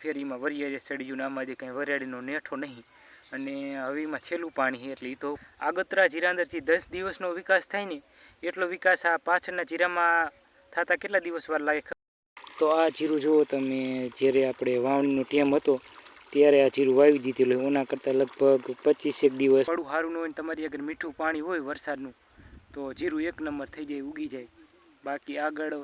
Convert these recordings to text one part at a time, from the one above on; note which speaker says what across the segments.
Speaker 1: ફેર વરિયાળે વરિયાળી ને આમાં જે કંઈ વરિયાળીનો નેઠો નહીં. અને હવેમાં છેલ્લું પાણી એટલે એ તો આગતરા જીરા અંદરથી દસ દિવસનો વિકાસ થાય ને, એટલો વિકાસ આ પાછળના જીરામાં થતા કેટલા દિવસ વાર લાગે તો આ જીરું જુઓ તમે, જ્યારે આપણે વાવણીનો ટાઈમ હતો, ત્યારે આ જીરું વાવી દીધેલું એના કરતાં લગભગ પચીસેક દિવસ. થોડું સારું ન હોય તમારી અગર મીઠું પાણી હોય વરસાદનું, તો જીરું એક નંબર થઈ જાય, ઉગી જાય. બાકી આગળ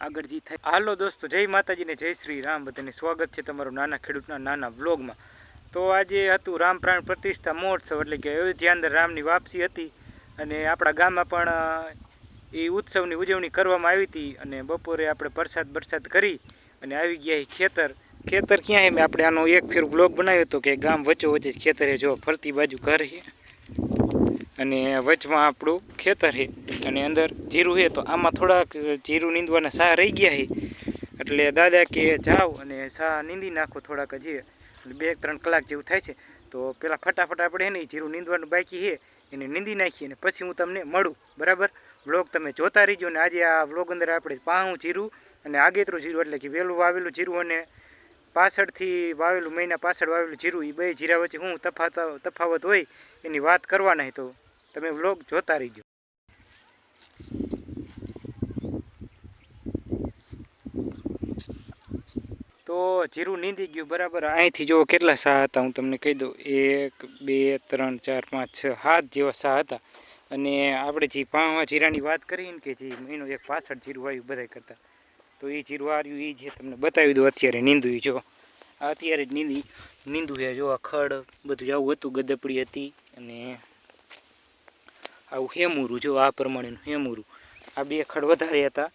Speaker 1: આગળ જે થાય. હાલો દોસ્તો, જય માતાજીને જય શ્રી રામ. બધાને સ્વાગત છે તમારું નાના ખેડૂતના નાના બ્લોગમાં તો આજે હતું રામ પ્રાણ પ્રતિષ્ઠા મહોત્સવ, એટલે કે અયોધ્યા અંદર રામની વાપસી હતી. અને આપણા ગામમાં પણ એ ઉત્સવની ઉજવણી કરવામાં આવી હતી. અને બપોરે આપણે પ્રસાદ બરસાદ કરી અને આવી ગયા ખેતર. ખેતર ક્યાં એમ? આપણે આનો એક ફેર બ્લોગ બનાવ્યો હતો કે ગામ વચ્ચો વચ્ચે ખેતરે જો ફરતી બાજુ ઘર અને વચમાં આપણું ખેતર છે. અને અંદર જીરું છે તો આમાં થોડાક જીરું નીંદવાના સા રહી ગયા છે. એટલે દાદા કે જાઓ અને સા નીંદી નાખો થોડાક હજી બે ત્રણ કલાક જેવું થાય છે. તો પેલા ફટાફટ આપણે છે ને જીરું નીંદવાનું બાકી છે. એને નીંદી નાખીએ અને પછી હું તમને મળું. બરાબર? વ્લોગ તમે જોતા રહીજો ને આજે આ વ્લોગ અંદર આપણે પાહું જીરું અને આગેતરું જીરું એટલે કે વહેલું વાવેલું જીરું અને પાછળથી વાવેલું મહિના પાછળ વાવેલું જીરું એ બે જીરા વચ્ચે હું તફાત તફાવત હોય એની વાત કરવાના તો તમે વ્લોગ જોતા રહીજો. તો જીરું નીંદી ગયું, બરાબર. અહીંથી જુઓ કેટલા સા હતા, હું તમને કહી દઉં. એક, બે, ત્રણ, ચાર, પાંચ, છ, સાત જેવા સા હતા. અને આપણે જે પાંચમા જીરાની વાત કરી ને કે જે મહિનો એક પાછળ જીરું આવ્યું બધાય કરતાં, તો એ જીરું આવ્યું એ જે તમને બતાવી દઉં અત્યારે નીંદું જો. અત્યારે જ નીંદી, નીંદું છે, જો આ ખડ બધું આવું હતું ગદપડી હતી અને આવું હેમુરું, જો આ પ્રમાણેનું હેમુરું. આ બે ખડ વધારે હતા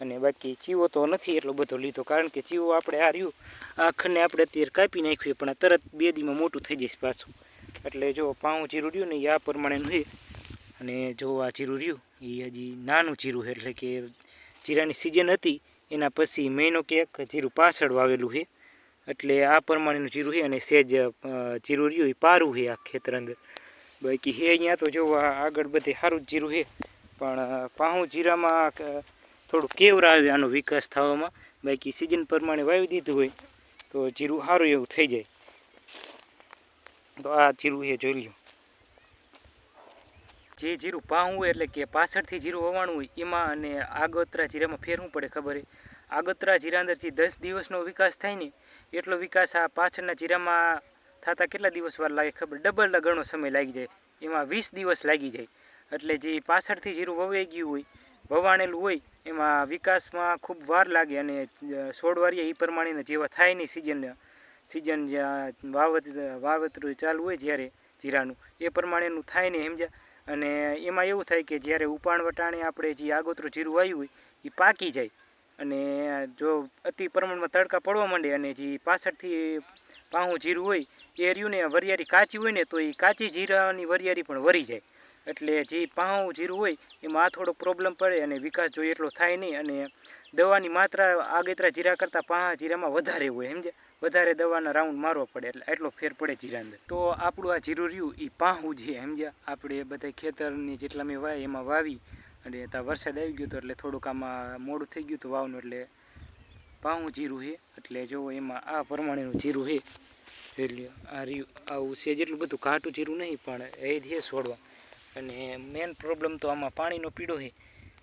Speaker 1: અને બાકી ચીવો તો નથી એટલો બધો લીધો, કારણ કે ચીવો આપણે આ રહ્યું, આ ખડને આપણે અત્યારે કાપી નાખ્યું પણ તરત બે દીમાં મોટું થઈ જશે પાછું. એટલે જો પાઉં જીરું રહ્યું ને એ આ પ્રમાણેનું છે. અને જો આ જીરું રહ્યું, એ હજી નાનું જીરું છે, એટલે કે જીરાની સિઝન હતી, એના પછી મહિનો કે એક જીરું પાછળ વાવેલું છે. એટલે આ પ્રમાણેનું જીરું છે અને સેજ જીરું રહ્યું એ પારું છે આ ખેતર અંદર. બાકી હે અહીંયા તો જો આગળ બધે સારું જ જીરું છે પણ પાહું જીરામાં થોડું કેવરા આવે આનો વિકાસ થવામાં. બાકી સિઝન પ્રમાણે વાવી દીધું હોય તો જીરું સારું એવું થઈ જાય. તો આ જીરું છે જોઈ લ્યો. જે જીરું પાહું હોય એટલે કે પાછળથી જીરું વવાણું હોય, એમાં અને આગોતરા જીરામાં ફેરવું પડે ખબર આગોતરા જીરા અંદરથી દસ દિવસનો વિકાસ થાય ને, એટલો વિકાસ આ પાછળના જીરામાં થતા કેટલા દિવસ વાર લાગે ખબર? ડબલ ઘણો સમય લાગી જાય. એમાં વીસ દિવસ લાગી જાય. એટલે જે પાછળથી જીરું વવાઈ ગયું હોય વવાણેલું હોય એમાં વિકાસમાં ખૂબ વાર લાગે અને અ, છોડવારીએ એ પ્રમાણેના જેવા થાય નહીં સિઝન સિઝન વાવત વાવતરું ચાલુ હોય જ્યારે જીરાનું. એ પ્રમાણેનું થાય નહીં સમજ્યા? અને એમાં એવું થાય કે જ્યારે ઉપાણ વટાણે આપણે જે આગોતરું જીરું વાવ્યું હોય એ પાકી જાય. અને જો અતિ પ્રમાણમાં તડકા પડવા માંડે અને જે પાછળથી પાહું જીરું હોય, એ રહ્યું ને વરિયાળી કાચી હોય ને તો એ કાચી જીરાની વરિયાળી પણ વરી જાય. એટલે જે પાહું જીરું હોય, એમાં આ થોડોક પ્રોબ્લેમ પડે અને વિકાસ જોઈએ એટલો થાય નહીં અને દવાની માત્રા, આગેતરા જીરા કરતાં પાહા જીરામાં વધારે હોય સમજે વધારે દવાના રાઉન્ડ મારવો પડે એટલે એટલો ફેર પડે જીરા અંદર. તો આપણું આ જીરું રહ્યું એ પાહું છે, સમજ્યા? આપણે બધા ખેતરની જેટલા મેં વાય, એમાં વાવી અને ત્યાં વરસાદ આવી ગયો હતો એટલે થોડુંક આમાં મોડું થઈ ગયું હતું વાવનું એટલે પાહું જીરું છે. એટલે જો એમાં આ પ્રમાણેનું જીરું છે, એટલે આ રહ્યું, આવું છે. જેટલું બધું ઘાટું જીરું નહીં, પણ એ છે છોડવા. અને મેઇન પ્રોબ્લેમ તો આમાં પાણીનો પીડો છે,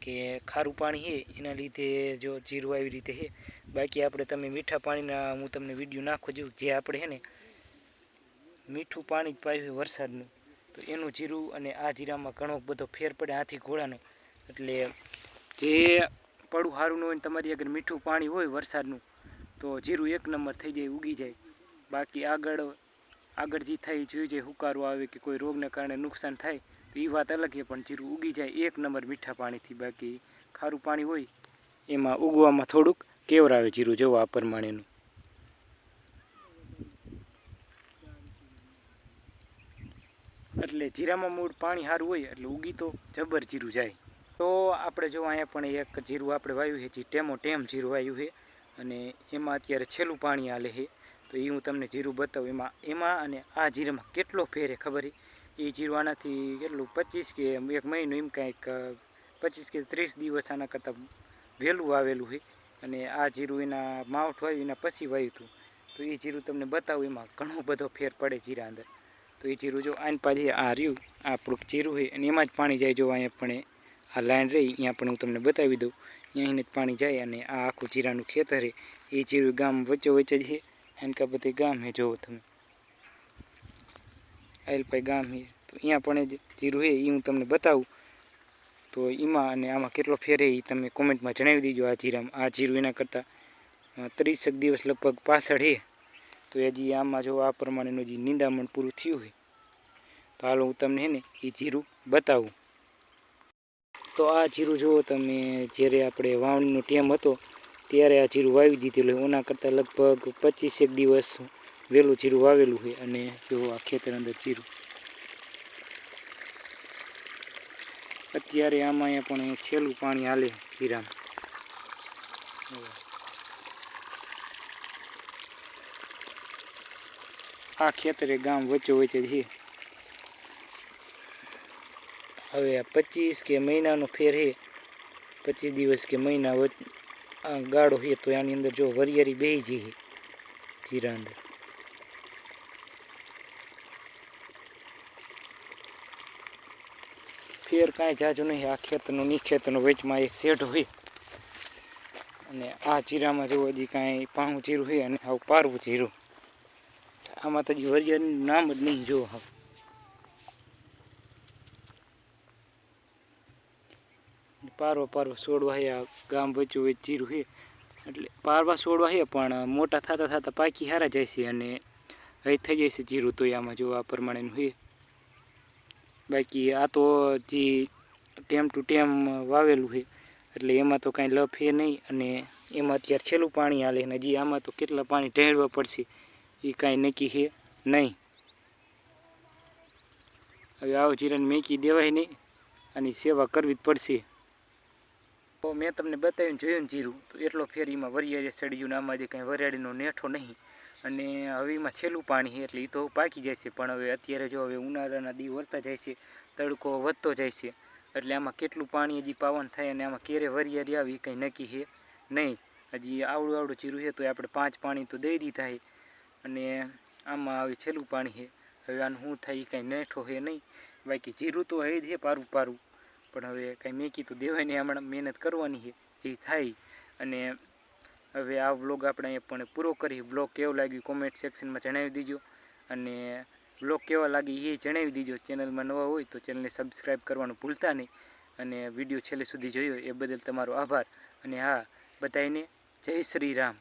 Speaker 1: કે ખારું પાણી છે, એના લીધે જો જીરું આવી રીતે છે. બાકી આપણે તમે મીઠા પાણીના, હું તમને વીડિયો નાખું છું, જે આપણે છે ને, મીઠું પાણી જ પાયું હોય વરસાદનું. તો એનું જીરું અને આ જીરામાં ઘણો બધો ફેર પડે હાથી ઘોડાનો. એટલે જે પડું સારું ન હોય તમારી અગર મીઠું પાણી હોય વરસાદનું, તો જીરું એક નંબર થઈ જાય, ઉગી જાય. બાકી આગળ આગળ જે થાય જોઈ જાય, હુકારો આવે કે કોઈ રોગને કારણે નુકસાન થાય, તો એ વાત અલગ છે, પણ જીરું ઉગી જાય એક નંબર મીઠા પાણીથી. બાકી ખારું પાણી હોય, એમાં ઉગવામાં થોડુંક કેવરાવે જીરું, જવો આ પ્રમાણેનું. એટલે જીરામાં મૂળ પાણી સારું હોય, એટલે ઉગી તો જબર જીરું જાય. તો આપણે જો અહીંયા પણ એક જીરું આપણે વાવ્યું છે, જે ટેમો ટેમ જીરું વાવ્યું છે અને એમાં અત્યારે છેલ્લું પાણી આલે છે. તો એ હું તમને જીરું બતાવું. એમાં એમાં અને આ જીરામાં કેટલો ફેર છે ખબર એ જીરું આનાથી કેટલું, પચીસ કે એક મહિનો એમ કાંઈક, પચીસ કે ત્રીસ દિવસ આના કરતાં વહેલું વાવેલું છે. અને આ જીરું એના માવઠ વાવ્યું એના પછી વાવ્યું હતું. તો એ જીરું તમને બતાવું, એમાં ઘણો બધો ફેર પડે જીરા અંદર. તો એ જીરું જો આની પાછી આ રહ્યું, આ આપણું જીરું છે અને એમાં જ પાણી જાય જો અહીંયા પણ આ લાઈન રહી, અહીંયા પણ હું તમને બતાવી દઉં. અહીંને જ પાણી જાય અને આ આખું જીરાનું ખેતર છે. એ જીરું ગામ વચ્ચે વચ્ચે છે. એનકા બધે ગામ છે, જોવો તમે. આયલભાઈ ગામ હે તો અહીંયા પણ જીરું છે એ હું તમને બતાવું. તો એમાં અને આમાં કેટલો ફેર એ તમે કોમેન્ટમાં જણાવી દેજો આ જીરામાં આ જીરું એના કરતાં ત્રીસેક દિવસ લગભગ પાછળ છે. તો હજી આમાં જો આ પ્રમાણેનું જે નિંદામણ પૂરું થયું હોય તો હાલો હું તમને હે ને એ જીરું બતાવું. તો આ જીરું જુઓ તમે, જ્યારે આપણે વાવણીનો ટાઈમ હતો, ત્યારે આ જીરું વાવી દીધેલું હોય. ઓના કરતાં લગભગ પચીસેક દિવસ વહેલું જીરું વાવેલું હોય અને જો આ ખેતર અંદર જીરું. અત્યારે આમાં પણ છેલ્લું પાણી હાલે જીરામાં. આ ખેતરે ગામ વચ્ચે વચ્ચે છે. હવે પચીસ કે મહિનાનો ફેર છે પચીસ દિવસ કે મહિના ગાળો હે તો આની અંદર જો વરિયારી બેહી જઈ જીરા અંદર ફેર કાંઈ જાજો નહીં, આ ખેતરનો ની ખેતરનો વેચમાં એક શેઢ હોય અને આ જીરામાં જો હજી કાંઈ પાણું જીરું છે અને આવું પારવું જીરું આમાં તો હજી વરિયાળીનું નામ જ નહીં જો હવે. પારવા પારવા છોડવા હે ગામ વચ્ચે વચ્ચે જીરું છે એટલે પારવા છોડવા હે, પણ મોટા થતા થતાં પાકી હારા જાય છે અને હજી થઈ જાય છે જીરું તો આમાં જો આ પ્રમાણેનું છે બાકી આ તો જે ટેમ ટુ ટેમ વાવેલું છે એટલે એમાં તો કાંઈ લફ છે નહીં અને એમાં અત્યારે છેલ્લું પાણી હાલે ને હજી આમાં તો કેટલા પાણી ઢેળવા પડશે એ કાંઈ નક્કી છે નહીં. હવે આવો જીરાને મેકી દેવાય નહીં અને સેવા કરવી જ પડશે. તો મેં તમને બતાવ્યું જોયું ને જીરું, તો એટલો ફેર એમાં વરિયાળે સડ્યું ને આમાં જે કાંઈ વરિયાળીનો નેઠો નહીં. અને હવે એમાં છેલ્લું પાણી છે એટલે એ તો પાકી જાય છે, પણ હવે અત્યારે જો હવે ઉનાળાના દી વળતા જાય છે, તડકો વધતો જાય છે, એટલે આમાં કેટલું પાણી હજી પાવન થાય અને આમાં ક્યારે વરિયાળી આવી એ કંઈ નક્કી છે નહીં. હજી આવડું આવડું જીરું છે તો આપણે પાંચ પાણી તો દઈ દીધા અને આમાં હવે છેલ્લું પાણી છે. હવે આનું શું થાય એ કાંઈ નેઠો છે નહીં. બાકી જીરું તો હે જ છે પારું પારું. પણ હવે કાંઈ મેં તો દેવાય નહીં હમણાં મહેનત કરવાની છે, જે થાય. અને હવે આ વ્લોગ આપણે અહીંયા પણ પૂરો કરી બ્લોગ કેવો લાગ્યું કોમેન્ટ સેક્શનમાં જણાવી દીજો. અને બ્લોગ કેવા લાગી એ જણાવી દીજો. ચેનલમાં નવા હોય તો ચેનલને સબસ્ક્રાઈબ કરવાનું ભૂલતા નહીં. અને વીડિયો છેલ્લે સુધી જોયો એ બદલ તમારો આભાર. અને હા બધાને જય શ્રી રામ.